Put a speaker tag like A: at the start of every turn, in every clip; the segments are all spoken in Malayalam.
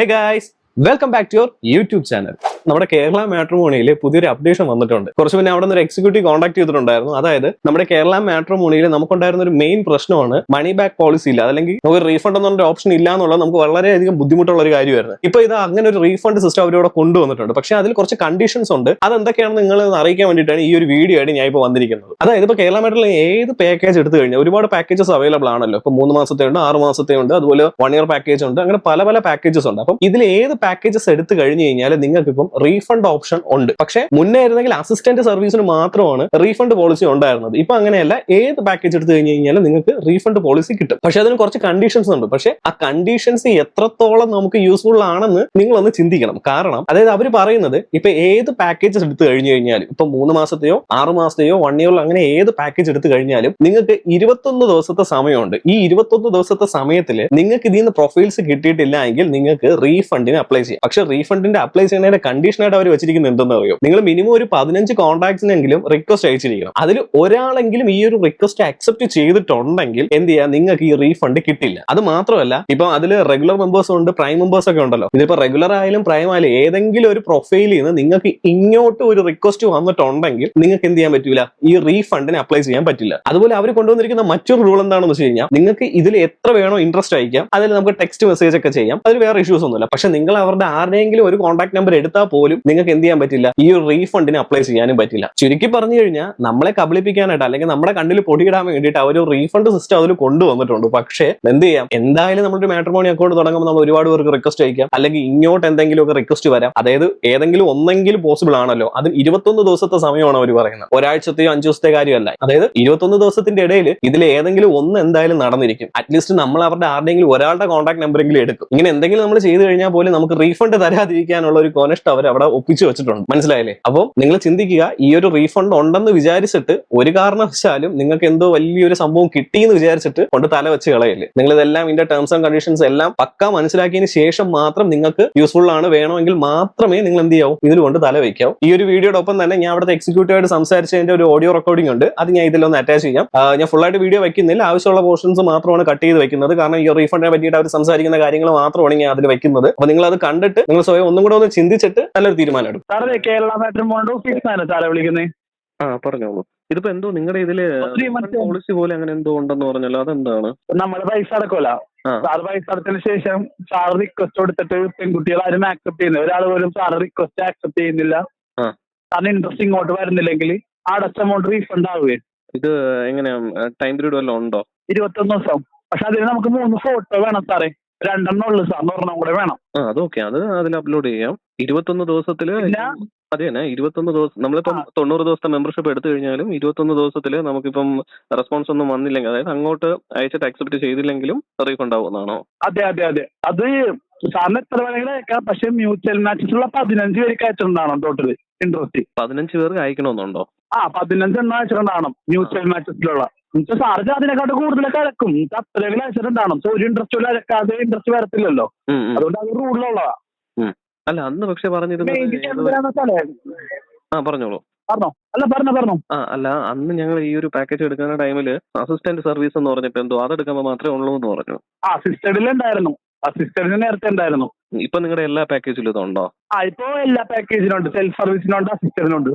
A: Hey guys, welcome back to your YouTube channel. നമ്മുടെ കേരള മാട്രിമോണിയിൽ പുതിയൊരു അപ്ഡേഷൻ വന്നിട്ടുണ്ട്. കുറച്ച് പിന്നെ അവിടെ നിന്ന് ഒരു എക്സിക്യൂട്ടീവ് കോൺടാക്ട് ചെയ്തിട്ടുണ്ടായിരുന്നു. അതായത് നമ്മുടെ കേരള മാട്രിമോണിയിൽ നമുക്കുണ്ടായിരുന്ന ഒരു മെയിൻ പ്രശ്നമാണ് മണി ബാക്ക് പോളിസി ഇല്ല. അല്ലെങ്കിൽ നമുക്ക് റീഫണ്ട് എന്നൊരു ഓപ്ഷൻ ഇല്ല എന്നുള്ളത് നമുക്ക് വളരെയധികം ബുദ്ധിമുട്ടുള്ള ഒരു കാര്യമായിരുന്നു. ഇപ്പൊ ഇത് അങ്ങനെ ഒരു റീഫണ്ട് സിസ്റ്റം അവരിവിടെ കൊണ്ടുവന്നിട്ടുണ്ട്. പക്ഷേ അതിൽ കുറച്ച് കണ്ടീഷൻസ് ഉണ്ട്. അതെന്തൊക്കെയാണെന്ന് നിങ്ങൾ അറിയിക്കാൻ വേണ്ടിയിട്ടാണ് ഈ ഒരു വീഡിയോ ആയിട്ട് ഞാൻ ഇപ്പോൾ വന്നിരിക്കുന്നത്. അതായത് ഇപ്പോൾ കേരള മാറ്റിൽ ഏത് പാക്കേജ് എടുത്തു കഴിഞ്ഞാൽ ഒരുപാട് പാക്കേജസ് അവൈലബിൾ ആണല്ലോ. ഇപ്പൊ മൂന്ന് മാസത്തെ ഉണ്ട് ആറ് മാസത്തെ ഉണ്ട് അതുപോലെ വൺ ഇയർ പാക്കേജ് ഉണ്ട്. അങ്ങനെ പല പല പാക്കേജസ് ഉണ്ട്. അപ്പം ഇതിൽ ഏത് പാക്കേജസ് എടുത്തു കഴിഞ്ഞു കഴിഞ്ഞാൽ നിങ്ങൾക്ക് ഇപ്പം റീഫണ്ട് ഓപ്ഷൻ ഉണ്ട്. പക്ഷേ മുന്നേ ആയിരുന്നെങ്കിൽ അസിസ്റ്റന്റ് സർവീസിന് മാത്രമാണ് റീഫണ്ട് പോളിസി ഉണ്ടായിരുന്നത്. ഇപ്പൊ അങ്ങനെയല്ല ഏത് പാക്കേജ് എടുത്തു കഴിഞ്ഞു കഴിഞ്ഞാൽ നിങ്ങൾക്ക് റീഫണ്ട് പോളിസി കിട്ടും. പക്ഷെ അതിന് കുറച്ച് കണ്ടീഷൻസ് ഉണ്ട്. പക്ഷെ ആ കണ്ടീഷൻസ് എത്രത്തോളം നമുക്ക് യൂസ്ഫുൾ ആണെന്ന് നിങ്ങൾ ഒന്ന് ചിന്തിക്കണം. കാരണം അതായത് അവർ പറയുന്നത് ഇപ്പൊ ഏത് പാക്കേജസ് എടുത്തു കഴിഞ്ഞു കഴിഞ്ഞാലും ഇപ്പൊ മൂന്ന് മാസത്തെയോ ആറ് മാസത്തെയോ വൺ ഇയറിലോ അങ്ങനെ ഏത് പാക്കേജ് എടുത്തു കഴിഞ്ഞാലും നിങ്ങൾക്ക് ഇരുപത്തൊന്ന് ദിവസത്തെ സമയമുണ്ട്. ഈ ഇരുപത്തൊന്ന് ദിവസത്തെ സമയത്തിൽ നിങ്ങൾക്ക് ഇതിൽ നിന്ന് പ്രൊഫൈൽസ് കിട്ടിയിട്ടില്ല എങ്കിൽ നിങ്ങൾക്ക് റീഫണ്ടിന് അപ്ലൈ ചെയ്യാം. പക്ഷെ റീഫണ്ടിന്റെ അപ്ലൈ ചെയ്യുന്നതിന്റെ കണ്ടീഷനായിട്ട് അവർ വെച്ചിരിക്കുന്നത് എന്തെന്ന് അറിയോ? നിങ്ങൾ മിനിമം ഒരു പതിനഞ്ച് കോൺടാക്ട്സിനെങ്കിലും റിക്വസ്റ്റ് അയച്ചിരിക്കണം. അതിൽ ഒരാളെങ്കിലും ഈ ഒരു റിക്വസ്റ്റ് അക്സെപ്റ്റ് ചെയ്തിട്ടുണ്ടെങ്കിൽ എന്ത് ചെയ്യാ? നിങ്ങൾക്ക് ഈ റീഫണ്ട് കിട്ടില്ല. അത് മാത്രമല്ല ഇപ്പൊ അതിൽ റെഗുലർ മെമ്പേഴ്സ് ഉണ്ട് പ്രൈം മെമ്പേഴ്സ് ഒക്കെ ഉണ്ടല്ലോ. ഇതിപ്പോ റെഗുലർ ആയാലും പ്രൈം ആയാലും ഏതെങ്കിലും ഒരു പ്രൊഫൈലിൽ നിന്ന് നിങ്ങൾക്ക് ഇങ്ങോട്ട് ഒരു റിക്വസ്റ്റ് വന്നിട്ടുണ്ടെങ്കിൽ നിങ്ങൾക്ക് എന്ത് ചെയ്യാൻ പറ്റില്ല ഈ റീഫണ്ടിന് അപ്ലൈ ചെയ്യാൻ പറ്റില്ല. അതുപോലെ അവർ കൊണ്ടുവന്നിരിക്കുന്ന മറ്റൊരു റൂൾ എന്താണെന്ന് വെച്ച് കഴിഞ്ഞാൽ നിങ്ങൾക്ക് ഇതിൽ എത്ര വേണോ ഇൻട്രസ്റ്റ് അയക്കാം. അതിൽ നമുക്ക് ടെക്സ്റ്റ് മെസ്സേജ് ഒക്കെ ചെയ്യാം. അതിൽ വേറെ ഇഷ്യൂസ് ഒന്നുമില്ല. പക്ഷെ നിങ്ങൾ അവരുടെ ആരുടെയെങ്കിലും ഒരു കോൺടാക്ട് നമ്പർ എടുത്താൽ പോലും നിങ്ങൾക്ക് എന്ത് ചെയ്യാൻ പറ്റില്ല? ഈ ഒരു റീഫണ്ടിന് അപ്ലൈ ചെയ്യാനും പറ്റില്ല. ചുരുക്കി പറഞ്ഞു കഴിഞ്ഞാൽ നമ്മളെ കബളിപ്പിക്കാനായിട്ട് അല്ലെങ്കിൽ നമ്മുടെ കണ്ണിൽ പൊടിയിടാൻ വേണ്ടിയിട്ട് അവർ റീഫണ്ട് സിസ്റ്റം അതിൽ കൊണ്ടുവന്നിട്ടുണ്ട്. പക്ഷേ എന്ത് ചെയ്യാം? എന്തായാലും നമ്മളൊരു മാട്രിമോണി അക്കൗണ്ട് തുടങ്ങുമ്പോൾ നമ്മൾ ഒരുപാട് പേർക്ക് റിക്വസ്റ്റ് അയക്കാം. അല്ലെങ്കിൽ ഇങ്ങോട്ട് എന്തെങ്കിലും ഒക്കെ റിക്വസ്റ്റ് വരാം. അതായത് ഏതെങ്കിലും ഒന്നെങ്കിലും പോസിബിൾ ആണല്ലോ. അത് ഇരുപത്തൊന്ന് ദിവസത്തെ സമയമാണ് അവർ പറയുന്നത്. ഒരാഴ്ചത്തെയോ അഞ്ചു ദിവസത്തെ കാര്യമല്ല. അതായത് ഇരുപത്തൊന്ന് ദിവസത്തിന്റെ ഇടയിൽ ഇതിൽ ഏതെങ്കിലും ഒന്ന് എന്തായാലും നടന്നിരിക്കും. അറ്റ്ലീസ്റ്റ് നമ്മൾ അവരുടെ ആരുടെയെങ്കിലും ഒരാളുടെ കോൺടാക്ട് നമ്പറെങ്കിലും എടുക്കും. ഇങ്ങനെ എന്തെങ്കിലും നമ്മൾ ചെയ്തു കഴിഞ്ഞാൽ പോലും നമുക്ക് റീഫണ്ട് തരാതിരിക്കാനുള്ള ഒരു കോനഷ്ട അവർ അവിടെ ഒപ്പിച്ചു വെച്ചിട്ടുണ്ട്. മനസ്സിലായില്ലേ? അപ്പോൾ നിങ്ങൾ ചിന്തിക്കുക ഈ ഒരു റീഫണ്ട് ഉണ്ടെന്ന് വിചാരിച്ചിട്ട് ഒരു കാരണവശാലും നിങ്ങൾക്ക് എന്തോ വലിയൊരു സംഭവം കിട്ടി എന്ന് വിചാരിച്ചിട്ട് കൊണ്ട് തല വെച്ച് കളയല്ലേ? നിങ്ങൾ ഇതെല്ലാം ഇതിന്റെ ടേംസ് ആൻഡ് കണ്ടീഷൻസ് എല്ലാം പക്ക മനസ്സിലാക്കിയതിന് ശേഷം മാത്രം നിങ്ങൾക്ക് യൂസ്ഫുൾ ആണ് വേണമെങ്കിൽ മാത്രമേ നിങ്ങൾ എന്ത് ചെയ്യാവൂ? ഇതിൽ കൊണ്ട് തല വയ്ക്കാവും ഈ ഒരു വീഡിയോയുടെ ഒപ്പം തന്നെ ഞാൻ അവിടുത്തെ എക്സിക്യൂട്ടീവ് ആയിട്ട് സംസാരിച്ചതിന്റെ ഒരു ഓഡിയോ റെക്കോർഡിംഗ് ഉണ്ട്. അത് ഞാൻ ഇതിലൊന്ന് അറ്റാച്ച് ചെയ്യാം. ഞാൻ ഫുൾ ആയിട്ട് വീഡിയോ വയ്ക്കുന്നില്ല ആവശ്യമുള്ള പോർഷൻസ് മാത്രമാണ് കട്ട് ചെയ്ത് വെക്കുന്നത്. കാരണം ഈ റീഫണ്ടിനെ പറ്റിയിട്ട് അവർ സംസാരിക്കുന്ന കാര്യങ്ങൾ മാത്രമാണ് ഞാൻ അതിൽ വെക്കുന്നത്. അപ്പൊ നിങ്ങൾ അത് കണ്ടിട്ട് നിങ്ങൾ സ്വയം ഒന്നും കൂടെ ഒന്ന് ചിന്തിച്ചിട്ട് നല്ലൊരു തീരുമാനം എടുക്കും
B: സാറേ കേരള മാട്രിമോണിന്റെ ഓഫീസ് ആണ് സാറെ വിളിക്കുന്നത്.
A: ആ പറഞ്ഞോളൂ. ഇതിപ്പോ എന്തോ നിങ്ങളുടെ
B: ഇതിൽ
A: പോളിസി പോലെ അങ്ങനെ എന്തോ ഉണ്ടെന്ന് പറഞ്ഞല്ലോ അതെന്താണ്?
B: നമ്മൾ പൈസ അടക്കുമല്ല
A: സാർ
B: സാറ് പൈസ അടച്ചതിന് ശേഷം സാർ റിക്വസ്റ്റ് കൊടുത്തിട്ട് പെൺകുട്ടികൾ ആരും ആക്സെപ്റ്റ് ചെയ്യുന്നില്ല. ഒരാൾ പോലും സാറ് റിക്വസ്റ്റ് ആക്സെപ്റ്റ് ചെയ്യുന്നില്ല. സാറിന് ഇൻട്രസ്റ്റ് ഇങ്ങോട്ട് വരുന്നില്ലെങ്കിൽ അടച്ച എമൗണ്ട് റീഫണ്ട് ആവുകയും
A: ഇത് എങ്ങനെയാ ടൈം പീരീഡ് വല്ലതും ഉണ്ടോ?
B: ഇരുപത്തൊന്ന് ദിവസം. പക്ഷെ അതിന് നമുക്ക് മൂന്ന് ഫോട്ടോ വേണം സാറേ രണ്ടെണ്ണം ഉള്ളു സാറിന് ഒരെണ്ണം കൂടെ വേണം.
A: ആ അതൊക്കെ അത് അതിൽ അപ്ലോഡ് ചെയ്യാം. ഇരുപത്തൊന്ന് ദിവസത്തിൽ
B: പിന്നെ?
A: അതെ തന്നെ ഇരുപത്തൊന്ന് ദിവസം നമ്മളിപ്പം. തൊണ്ണൂറ് ദിവസത്തെ മെമ്പർഷിപ്പ് എടുത്തു കഴിഞ്ഞാലും ഇരുപത്തൊന്ന് ദിവസത്തിൽ നമുക്കിപ്പം റെസ്പോൺസ് ഒന്നും വന്നില്ലെങ്കിൽ അതായത് അങ്ങോട്ട് അയച്ചിട്ട് അക്സെപ്റ്റ് ചെയ്തില്ലെങ്കിലും റീഫണ്ട് ആവുന്നതാണോ
B: അതെ അതെ അതെ. അത് സാറിന് എത്ര വേണമെങ്കിലും അയക്കാം. പക്ഷെ മ്യൂച്വൽ മാച്ചസിലുള്ള പതിനഞ്ച് പേർക്ക് അയച്ചിട്ടുണ്ടാണോ ടോട്ടൽ ഇൻട്രസ്റ്റ്
A: പതിനഞ്ച് പേർക്ക് അയക്കണമെന്നുണ്ടോ?
B: ആ പതിനഞ്ചെണ്ണം അയച്ചിട്ടുണ്ടാവണം മ്യൂച്വൽ മാച്ചസിലുള്ള എന്നുവെച്ചാൽ സാർജ് അതിനെക്കാട്ട് കൂടുതലൊക്കെ അയക്കും അത്രയും അത്രയെങ്കിലും അയച്ചിട്ടുണ്ടാവണം സോ ഒരു ഇൻട്രസ്റ്റ് അലക്കാതെ ഇൻട്രസ്റ്റ് വരത്തില്ലല്ലോ. അതുകൊണ്ട് അത് റൂളിലുള്ളതാ
A: അല്ല അന്ന് പക്ഷെ ആ പറഞ്ഞോളൂ.
B: പറഞ്ഞോ. അല്ല പറഞ്ഞോ പറഞ്ഞോ.
A: ആ അല്ല അന്ന് ഞങ്ങൾ ഈ ഒരു പാക്കേജ് എടുക്കുന്ന ടൈമിൽ അസിസ്റ്റന്റ് സർവീസ് എന്ന് പറഞ്ഞിട്ട് എന്തോ അതെടുക്കുമ്പോ മാത്രമേ ഉള്ളൂ എന്ന് പറഞ്ഞു.
B: ആ ഉണ്ടായിരുന്നു. നേരത്തെ ഉണ്ടായിരുന്നു.
A: ഇപ്പൊ നിങ്ങളുടെ എല്ലാ പാക്കേജിലും ഇതുണ്ടോ?
B: ആ ഇപ്പോ എല്ലാ പാക്കേജിനുണ്ട് സെൽഫ് സർവീസിനുണ്ട്
A: അസിസ്റ്റന്റിനുണ്ട്.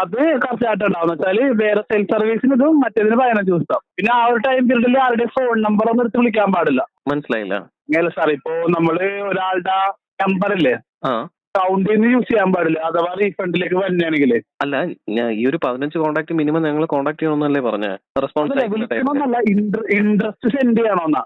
B: അത് കറക്റ്റായിട്ട് ഉണ്ടാവും വെച്ചാൽ വേറെ സെൽ സർവീസിന് ഇതും മറ്റേതിന് പതിനഞ്ച് ദിവസം. പിന്നെ ആ ഒരു ടൈം പീരീഡിൽ ആരുടെ ഫോൺ നമ്പർ ഒന്നും എടുത്ത് വിളിക്കാൻ പാടില്ല.
A: മനസ്സിലായില്ല.
B: സാർ ഇപ്പോ നമ്മൾ ഒരാളുടെ നമ്പർ ഇല്ലേ?
A: ആ.
B: കൗണ്ടിൽ നിന്ന് യൂസ് ചെയ്യാൻ പാടില്ല. അഥവാ റീഫണ്ടിലേക്ക് വരുന്നതാണെങ്കിൽ
A: അല്ല ഞാൻ ഈ ഒരു പതിനഞ്ച് കോൺടാക്ട് മിനിമം ഞങ്ങൾ കോൺടാക്ട് ചെയ്യണമെന്നല്ലേ പറഞ്ഞ? റെസ്പോൺസ്
B: ഇൻട്രസ്റ്റ് സെൻഡ് ചെയ്യണമെന്നാ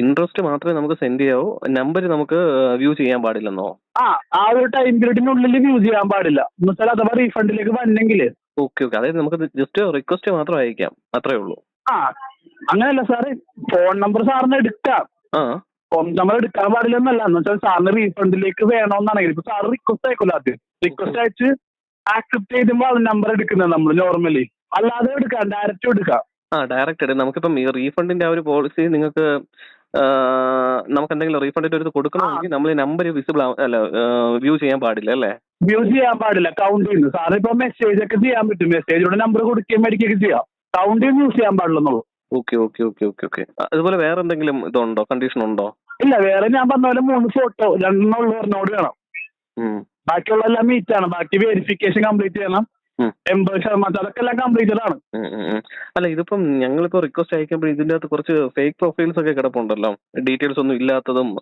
A: ഇൻട്രസ്റ്റ് മാത്രമേ നമുക്ക് സെൻഡ് ചെയ്യാവൂ. നമ്പർ നമുക്ക് വ്യൂ ചെയ്യാൻ പാടില്ലെന്നോ?
B: ആ ആ ഒരു ടൈം പീരീഡിനുള്ളിൽ വ്യൂ ചെയ്യാൻ പാടില്ല. എന്നുവെച്ചാൽ അഥവാ റീഫണ്ടിലേക്ക് വന്നെങ്കിൽ
A: ഓക്കെ ഓക്കെ അതായത് നമുക്ക് ജസ്റ്റ് റിക്വസ്റ്റ് മാത്രം അയക്കാം. അത്രേ ഉള്ളൂ.
B: ആ അങ്ങനെയല്ല സാറ്. ഫോൺ നമ്പർ സാറിന് എടുക്കാം. നമ്പർ എടുക്കാൻ പാടില്ലെന്നല്ല. എന്ന് വെച്ചാൽ സാറിന് റീഫണ്ടിലേക്ക് വേണമെന്നാണെങ്കിൽ ഇപ്പൊ സാറ് റിക്വസ്റ്റ് അയക്കില്ല ആദ്യം. റിക്വസ്റ്റ് അയച്ച് ആക്സെപ്റ്റ് ചെയ്യുമ്പോൾ അത് നമ്പർ എടുക്കുന്നത് നമ്മൾ നോർമലി അല്ലാതെ എടുക്കാം. ഡയറക്റ്റ് എടുക്കാം.
A: ആ ഡയറക്റ്റ് എടുക്കാം. നമുക്കിപ്പം ഈ റീഫണ്ടിന്റെ ആ ഒരു പോളിസി നിങ്ങൾക്ക് നമുക്ക് എന്തെങ്കിലും റീഫണ്ടിന്റെ ഒരു കൊടുക്കണമെങ്കിൽ നമ്മൾ നമ്പർ വിസിബിൾ അല്ല വ്യൂ ചെയ്യാൻ പാടില്ല അല്ലേ?
B: വ്യൂ ചെയ്യാൻ പാടില്ല. കൗണ്ട് ചെയ്യുന്നു. സാറ് ഇപ്പൊ മെസ്സേജ് ഒക്കെ ചെയ്യാൻ പറ്റും. മെസ്സേജിലൂടെ നമ്പർ കൊടുക്കുകയും മേടിക്കുകയൊക്കെ ചെയ്യാം. കൗണ്ട് യൂസ് ചെയ്യാൻ പാടില്ലെന്നുള്ളൂ.
A: Okay okay okay okay okay അതുപോലെ വേറെ എന്തെങ്കിലും ഇതുണ്ടോ? കണ്ടീഷൻ ഉണ്ടോ?
B: ഇല്ല വേറെ ഞാൻ പറഞ്ഞ പോലെ മൂന്ന് ഫോട്ടോ രണ്ടെണ്ണം ഉള്ളു പറഞ്ഞോട് വേണം. ബാക്കിയുള്ള എല്ലാം മീറ്റ് ആണ്. ബാക്കി വെരിഫിക്കേഷൻ കംപ്ലീറ്റ് ചെയ്യണം.
C: ഉം.
B: എൺപത് ശതമാനം. അതൊക്കെ എല്ലാം കംപ്ലീറ്റഡ് ആണ്.
C: ഉം, ഉം, ഉം. അല്ല ഇതിപ്പം ഞങ്ങളിപ്പോ റിക്വസ്റ്റ് അയക്കുമ്പോൾ ഇതിന്റെ അകത്ത് കുറച്ച് ഫേക്ക് പ്രൊഫൈൽസ് ഒക്കെ കിടപ്പുണ്ടല്ലോ. ഡീറ്റെയിൽസ് ഒന്നും ഇല്ലാത്തതും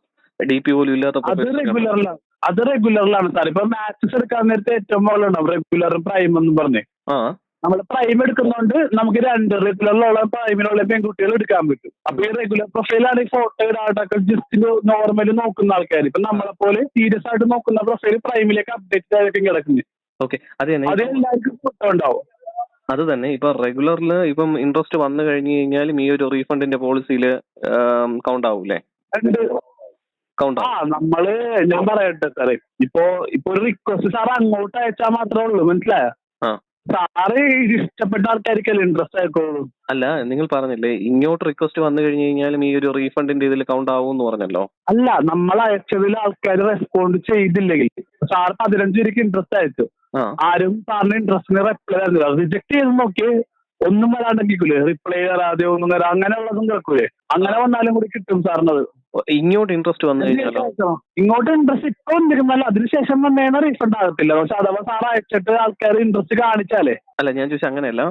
C: ഡി പി പോലും ഇല്ലാത്ത
B: അത്. റെഗുലറിലാണ് അത് റെഗുലറിലാണ് സാർ. ഇപ്പൊ മാച്ചസ് എടുക്കാൻ നേരത്തെ ഏറ്റവും മുകളിലുണ്ടാവും. റെഗുലർ പ്രൈം എന്ന് പറഞ്ഞേ.
C: ആ.
B: നമ്മൾ പ്രൈം എടുക്കുന്നതുകൊണ്ട് നമുക്ക് രണ്ട് റെഗുലറിലുള്ള പ്രൈമിലുള്ള പെൺകുട്ടികൾ എടുക്കാൻ പറ്റും. അപ്പൊ ഈ റെഗുലർ പ്രൊഫൈലാണ് ഈ ഫോട്ടോ ഇടാട്ടൊക്കെ ജസ്റ്റ് നോർമലി നോക്കുന്ന ആൾക്കാർ ഇപ്പൊ നമ്മളെ പോലെ സീരിയസ് ആയിട്ട് നോക്കുന്ന പ്രൊഫൈൽ പ്രൈമിലേക്ക് അപ്ഡേറ്റ് ആയിരിക്കും കിടക്കുന്നത്
C: ഓക്കെ അത്
B: എല്ലാവർക്കും ഫോട്ടോ ഉണ്ടാവും.
C: അത് തന്നെ. ഇപ്പൊ റെഗുലറിൽ ഇപ്പം ഇൻട്രസ്റ്റ് വന്നു കഴിഞ്ഞു കഴിഞ്ഞാലും ഈ ഒരു റീഫണ്ടിന്റെ പോളിസിയിൽ കൗണ്ട് ആവൂലേ
B: ആ നമ്മൾ ഞാൻ പറയട്ടെ സാറേ. ഇപ്പോ ഇപ്പൊ ഒരു റിക്വസ്റ്റ് സാർ അങ്ങോട്ട് അയച്ചാൽ മാത്രമേ ഉള്ളൂ. മനസ്സിലായോ?
C: ആ.
B: സാറ് ഇഷ്ടപ്പെട്ട ആൾക്കാർക്കല്ലേ ഇൻട്രസ്റ്റ് ആയിക്കോളൂ
C: അല്ല നിങ്ങൾ പറഞ്ഞില്ലേ ഇങ്ങോട്ട് റിക്വസ്റ്റ് വന്നു കഴിഞ്ഞു കഴിഞ്ഞാലും ഈ ഒരു റീഫണ്ടിന്റെ ഇതിൽ കൗണ്ട് ആവും എന്ന് പറഞ്ഞല്ലോ?
B: അല്ല നമ്മൾ അയച്ചതിൽ ആൾക്കാർ റെസ്പോണ്ട് ചെയ്തില്ലെങ്കിൽ സാർ പതിനഞ്ച് പേർക്ക് ഇൻട്രസ്റ്റ് അയച്ചു ആരും സാറിന് ഇൻട്രസ്റ്റിന് റിപ്ലൈ തരുന്നില്ല റിജക്ട് ചെയ്ത് നോക്കി ഒന്നും വരാണ്ടെങ്കിലേ റിപ്ലൈ തരാതെ ഒന്നും തരാം അങ്ങനെയുള്ളതും കേൾക്കൂലേ. അങ്ങനെ വന്നാലും കൂടി കിട്ടും സാറിനത്.
C: ഇങ്ങോട്ട് ഇൻട്രസ്റ്റ് വന്നു കഴിഞ്ഞാലോ?
B: ഇങ്ങോട്ട് ഇൻട്രസ്റ്റ് ഇപ്പൊ വന്നിരുന്നാലും അതിനുശേഷം വന്നേണ റീഫണ്ട് ആകത്തില്ല. പക്ഷെ അഥവാ സാർ അയച്ചിട്ട് ആൾക്കാർ ഇൻട്രസ്റ്റ് കാണിച്ചാലേ.
C: അല്ല ഞാൻ ചോദിച്ചാൽ അങ്ങനെയല്ല.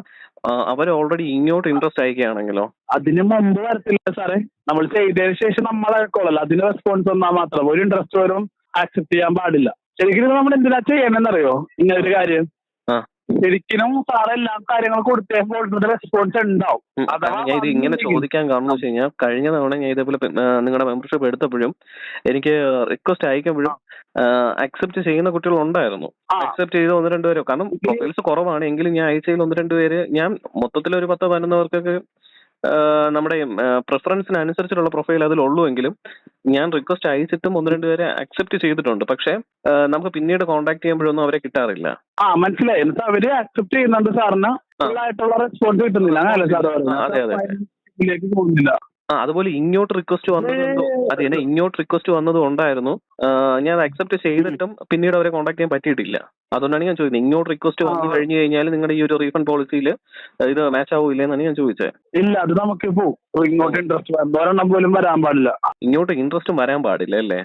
C: അവർ ഓൾറെഡി ഇങ്ങോട്ട് ഇൻട്രസ്റ്റ് അയക്കുകയാണെങ്കിലോ?
B: അതിന് മുമ്പ് വരത്തില്ല സാറേ. നമ്മൾ ചെയ്തതിനു ശേഷം നമ്മൾ അയക്കോളല്ലോ അതിന് റെസ്പോൺസ് വന്നാൽ മാത്രം. ഒരു ഇൻട്രസ്റ്റ് വരും ആക്സെപ്റ്റ് ചെയ്യാൻ പാടില്ല. ശരിക്കും നമ്മൾ എന്തിനാ ചെയ്യണമെന്നറിയോ ഇങ്ങനൊരു കാര്യം. ശരിക്കും സാറ് എല്ലാ കാര്യങ്ങളും കൊടുത്തേക്കുമ്പോൾ റെസ്പോൺസ് ഉണ്ടാവും.
C: ഞാൻ ഇത് ഇങ്ങനെ ചോദിക്കാൻ കാരണം വെച്ച് കഴിഞ്ഞാൽ കഴിഞ്ഞ തവണ ഞാൻ ഇതേപോലെ നിങ്ങളുടെ മെമ്പർഷിപ്പ് എടുത്തപ്പോഴും എനിക്ക് റിക്വസ്റ്റ് അയക്കുമ്പോഴും അക്സെപ്റ്റ് ചെയ്യുന്ന കുട്ടികൾ ഉണ്ടായിരുന്നു. അക്സെപ്റ്റ് ചെയ്ത ഒന്ന് രണ്ട് പേരോ? കാരണം പ്രൊഫൈൽസ് കുറവാണ്. എങ്കിലും ഞാൻ അയച്ചതിൽ ഒന്ന് രണ്ട് പേര് ഞാൻ മൊത്തത്തിൽ ഒരു പത്ത് പതിനൊന്നവർക്കൊക്കെ ആ, നമ്മുടെ പ്രിഫറൻസിനനുസരിച്ചുള്ള പ്രൊഫൈൽ അതിലുള്ളൂ എങ്കിലും ഞാൻ റിക്വസ്റ്റ് അയച്ചിട്ടും ഒന്ന് രണ്ട് പേരെ അക്സെപ്റ്റ് ചെയ്തിട്ടുണ്ട്. പക്ഷേ നമുക്ക് പിന്നീട് കോൺടാക്ട് ചെയ്യുമ്പോഴൊന്നും അവരെ കിട്ടാറില്ല.
B: ആ മനസ്സിലായി. എന്നിട്ട് അവർ അക്സെപ്റ്റ് ചെയ്യുന്നുണ്ട് സാറിന്. ഫുൾ ആയിട്ടുള്ള റെസ്പോൺസ് കിട്ടുന്നില്ല.
C: അതെ, അതെ,
B: പോകുന്നില്ല.
C: ആ അതുപോലെ ഇങ്ങോട്ട് റിക്വസ്റ്റ് വന്നതും അത് തന്നെ ഇങ്ങോട്ട് റിക്വസ്റ്റ് വന്നതും ഉണ്ടായിരുന്നു. ഞാൻ അക്സെപ്റ്റ് ചെയ്തിട്ടും പിന്നീട് അവരെ കോൺടാക്ട് ചെയ്യാൻ പറ്റിയിട്ടില്ല. അതുകൊണ്ടാണ് ഞാൻ ചോദിക്കുന്നത്. ഇങ്ങോട്ട് റിക്വസ്റ്റ് വന്നു കഴിഞ്ഞു കഴിഞ്ഞാൽ നിങ്ങളുടെ ഈ ഒരു റീഫണ്ട് പോളിസിയിൽ ഇത് മാച്ച് ആവൂല്ലേ എന്നാണ് ഞാൻ ചോദിച്ചത്.
B: ഇല്ല അത് നമുക്ക് ഇങ്ങോട്ട് ഇൻട്രസ്റ്റ് ഒരെണ്ണം പോലും വരാൻ പാടില്ല.
C: ഇങ്ങോട്ട് ഇൻട്രസ്റ്റ് വരാൻ പാടില്ല അല്ലേ?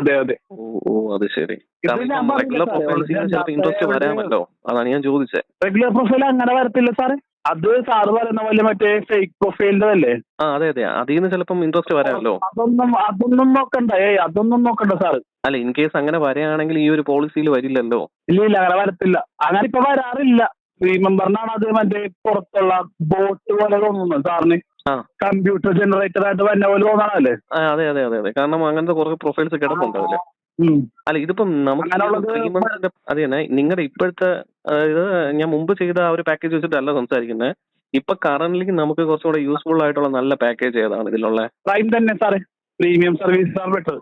B: അതെ അതെ.
C: ഓ ഓ അത് ശരി. റെഗുലർ ചിലപ്പോൾ ഇൻട്രസ്റ്റ് വരാമല്ലോ അതാണ് ഞാൻ ചോദിച്ചത്.
B: റെഗുലർ പ്രൊഫൈൽ അങ്ങനെ വരത്തില്ല സാറേ. അത് സാറ് പറയുന്ന പോലെ മറ്റേ ഫേക്ക് പ്രൊഫൈലിന്റെ അല്ലേ
C: ആ അതെ അതെ. അതിൽ നിന്ന് ചിലപ്പം ഇൻട്രസ്റ്റ് വരാമല്ലോ.
B: അതൊന്നും അതൊന്നും നോക്കണ്ട. ഏയ് അതൊന്നും നോക്കണ്ട സാറ്
C: അല്ല ഇൻ കേസ് അങ്ങനെ വരികയാണെങ്കിൽ ഈ ഒരു പോളിസിയിൽ വരില്ലല്ലോ.
B: ഇല്ല ഇല്ല അങ്ങനെ വരത്തില്ല. അങ്ങനെ ഇപ്പൊ വരാറില്ല. ഈ മെമ്പറിനാണ് അത് മറ്റേ പുറത്തുള്ള ബോട്ട് പോലെ തോന്നുന്നത് സാറിന്. കമ്പ്യൂട്ടർ ജനറേറ്റർ ആയിട്ട് വന്ന പോലെ തോന്നണല്ലേ
C: അതെ അതെ അതെ അതെ. കാരണം അങ്ങനത്തെ കുറേ പ്രൊഫൈൽസ് കിടപ്പുണ്ട് അതിൽ.
B: ഉം.
C: അല്ല ഇതിപ്പം നമുക്ക് ത്രീ മന്ത്സിന്റെ അത് തന്നെ നിങ്ങളുടെ ഇപ്പോഴത്തെ അതായത് ഞാൻ മുമ്പ് ചെയ്ത ആ ഒരു പാക്കേജ് വെച്ചിട്ടല്ല സംസാരിക്കുന്നത് ഇപ്പൊ കറന്റ് നമുക്ക് കുറച്ചുകൂടെ യൂസ്ഫുൾ ആയിട്ടുള്ള നല്ല പാക്കേജ് ഏതാണ് ഇതിലുള്ള?
B: പ്രൈം തന്നെ സാറേ പ്രീമിയം സർവീസ് ആണ് ബെറ്റർ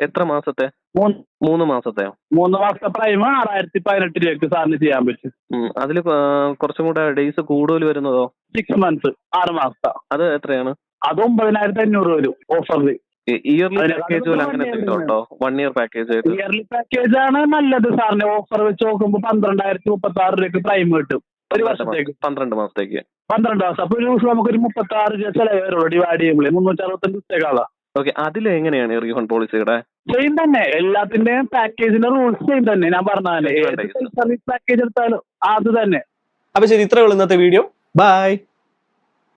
C: എത്ര മാസത്തെ?
B: മൂന്ന്.
C: മാസത്തെ
B: മൂന്ന് മാസത്തെ പ്രൈം ആറായിരത്തി പതിനെട്ട് രൂപയ്ക്ക് സാറിന് ചെയ്യാൻ പറ്റും.
C: അതിൽ കുറച്ചും കൂടെ ഡേയ്സ് കൂടുതൽ വരുന്നതോ?
B: സിക്സ് മന്ത്സ് ആറ് മാസത്തെ.
C: അത് എത്രയാണ്?
B: അത് ഒമ്പതിനായിരത്തി അഞ്ഞൂറ് വരും ഓഫറിൽ
C: ഇയർലി പാക്കേജ് പോലെ അങ്ങനെ
B: one
C: എന്തെങ്കിലും ഉണ്ടോ വൺ ഇയർ പാക്കേജ് ആയിട്ട്?
B: ഇയർലി പാക്കേജ് ആണ് നല്ലത് സാറിന്. ഓഫർ വെച്ച് നോക്കുമ്പോൾ പന്ത്രണ്ടായിരത്തി മുപ്പത്തി ആറ് രൂപയ്ക്ക് പ്രൈം കിട്ടും. ഒരു വർഷത്തേക്ക്.
C: പന്ത്രണ്ട് മാസത്തേക്ക്.
B: പന്ത്രണ്ട് മാസം. അപ്പൊ ഒരു ദിവസം നമുക്കൊരു മുപ്പത്തി ആറ് രൂപ ചിലവ് വരുള്ളൂ. ഡിവൈഡ് ചെയ്യുമ്പോൾ മുന്നൂറ്റി അറുപത്തഞ്ച് ദിവസത്തേക്കാളാ
C: ഓക്കെ അതിൽ എങ്ങനെയാണ് റീഫണ്ട് പോളിസിയുടെ
B: സെയിം തന്നെ. എല്ലാത്തിന്റെയും പാക്കേജിന്റെ റൂൾസ് സെയിം തന്നെ. ഞാൻ പറഞ്ഞാലേ സർവീസ് പാക്കേജ് എടുത്താലും അത് തന്നെ.
C: അപ്പൊ ശരി ഇത്രേ ഉള്ളൂ ഇന്നത്തെ വീഡിയോ ബൈ